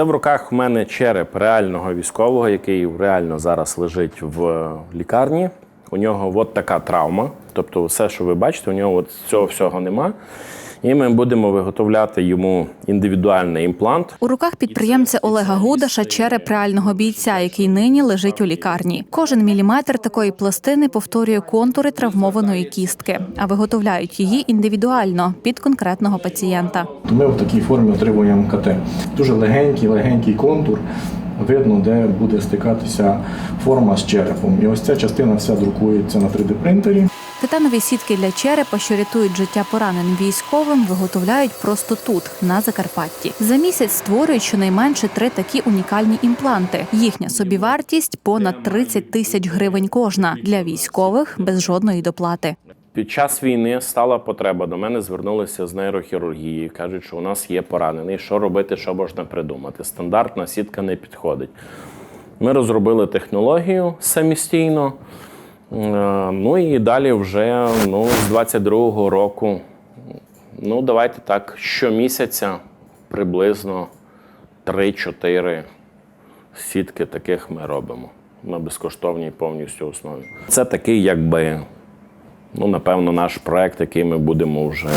Це в руках в мене череп реального військового, який реально зараз лежить в лікарні. У нього от така травма. Тобто, все, що ви бачите, у нього от цього всього нема. І ми будемо виготовляти йому індивідуальний імплант. У руках підприємця Олега Гудаша череп реального бійця, який нині лежить у лікарні. Кожен міліметр такої пластини повторює контури травмованої кістки, а виготовляють її індивідуально під конкретного пацієнта. Ми в такій формі отримуємо КТ. Дуже легенький, легенький контур. Видно, де буде стикатися форма з черепом. І ось ця частина вся друкується на 3D-принтері. Титанові сітки для черепа, що рятують життя пораненим військовим, виготовляють просто тут, на Закарпатті. За місяць створюють щонайменше три такі унікальні імпланти. Їхня собівартість понад 30 тисяч гривень кожна для військових без жодної доплати. Під час війни стала потреба. До мене звернулися з нейрохірургії. Кажуть, що у нас є поранений. Що робити, що можна придумати. Стандартна сітка не підходить. Ми розробили технологію самостійно. Е, Ну і далі вже ну, з 22-го року, ну давайте так, щомісяця приблизно 3-4 сітки таких ми робимо на безкоштовній повністю основі. Це такий, якби, ну, напевно, наш проект, який ми будемо вже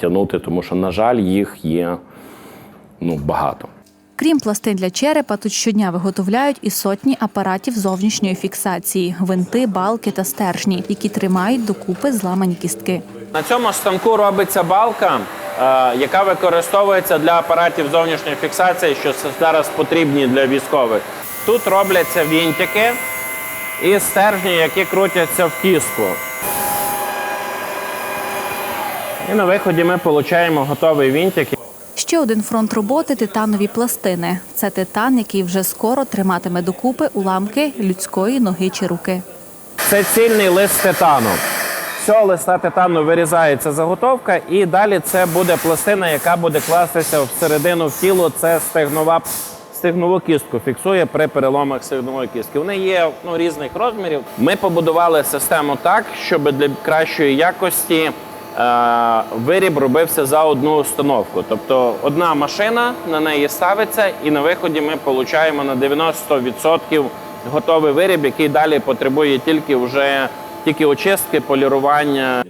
тягнути, тому що, на жаль, їх є ну, багато. Крім пластин для черепа, тут щодня виготовляють і сотні апаратів зовнішньої фіксації, гвинти, балки та стержні, які тримають докупи зламані кістки. На цьому станку робиться балка, е, яка використовується для апаратів зовнішньої фіксації, що зараз потрібні для військових. Тут робляться вінтики і стержні, які крутяться в кістку. І на виході ми отримуємо готовий вінтик. Ще один фронт роботи титанові пластини. Це титан, який вже скоро триматиме докупи уламки людської ноги чи руки. Це цільний лист титану. Цього листа титану вирізається заготовка, і далі це буде пластина, яка буде кластися всередину в тіло. Це стегнова стегнову кістку фіксує при переломах стегнової кістки. Вони є ну, різних розмірів. Ми побудували систему так, щоб для кращої якості виріб робився за одну установку. Тобто одна машина на неї ставиться, і на виході ми отримуємо на 90% готовий виріб, який далі потребує тільки вже тільки очистки, полірування.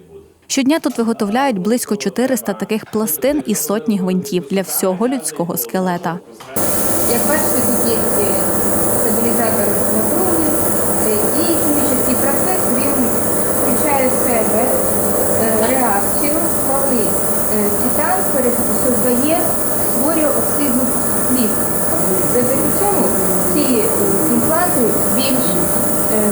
Щодня тут виготовляють близько 400 таких пластин і сотні гвинтів для всього людського скелета. Як бачите, тут є е, стабілізатор напруги е, і хімічний процес він включає в себе е, реакцію, коли е, титан пересоздає, створює оксидну плівку. Завдяки цьому ці е, імпланти більш, е,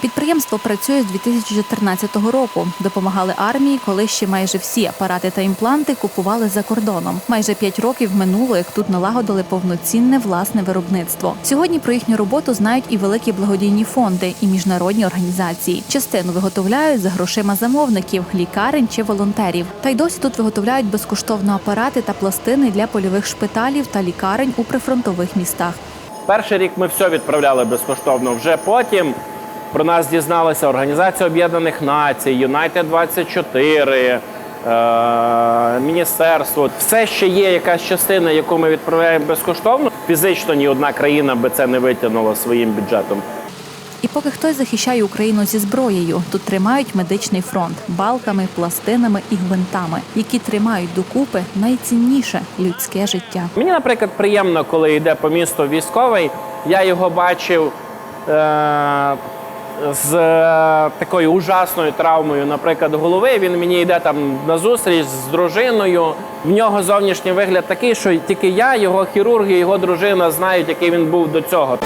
Підприємство працює з 2014 року. Допомагали армії, коли ще майже всі апарати та імпланти купували за кордоном. Майже п'ять років минуло, як тут налагодили повноцінне власне виробництво. Сьогодні про їхню роботу знають і великі благодійні фонди, і міжнародні організації. Частину виготовляють за грошима замовників, лікарень чи волонтерів. Та й досі тут виготовляють безкоштовно апарати та пластини для польових шпиталів та лікарень у прифронтових містах. Перший рік ми все відправляли безкоштовно. Вже потім про нас дізналася Організація Об'єднаних Націй, Юнайтед 24, е, міністерство. Все ще є якась частина, яку ми відправляємо безкоштовно. Фізично ні одна країна би це не витягнула своїм бюджетом. І поки хтось захищає Україну зі зброєю, тут тримають медичний фронт балками, пластинами і гвинтами, які тримають докупи найцінніше людське життя. Мені, наприклад, приємно, коли йде по місту військовий. Я його бачив е- з е, такою ужасною травмою, наприклад, голови. Він мені йде там на зустріч з дружиною. В нього зовнішній вигляд такий, що тільки я, його хірурги, його дружина знають, який він був до цього.